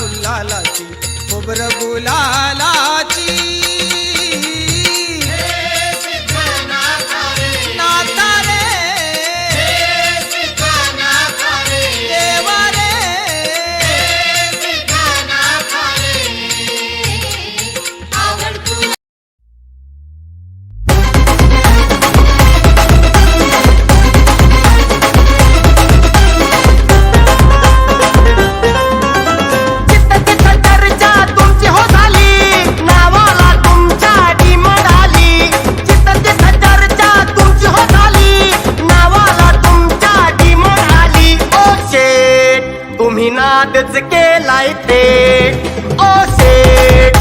गुल्लालाची खोबर गुलाला भी ना डिच के लाई थे ओ सेठ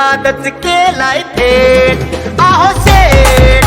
इबादत के लाए थे आहो से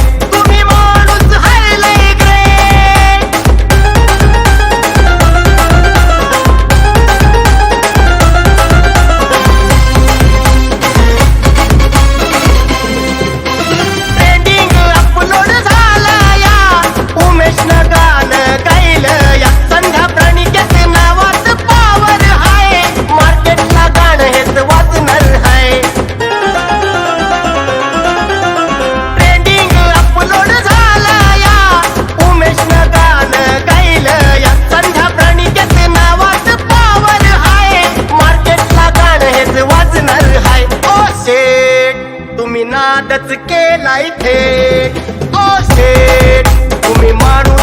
आनंदच केलाय थेट ओ शेठ तुम्ही माणूस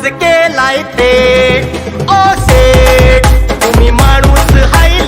केलाय ते ओ सेट तुम्ही माणूस हाय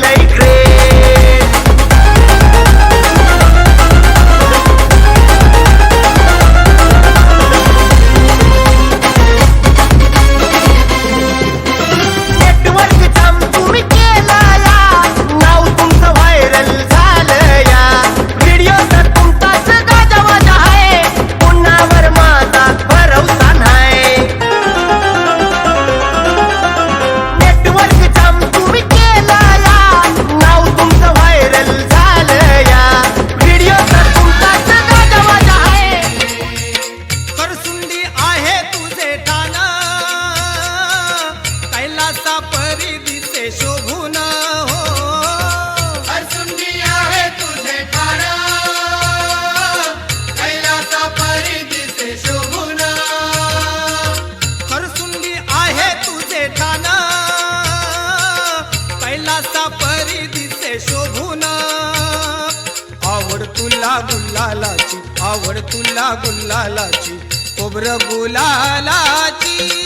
गुल्ला गुल्लालाची आवड तुला गुल्लालाची खोबर गुलालाची.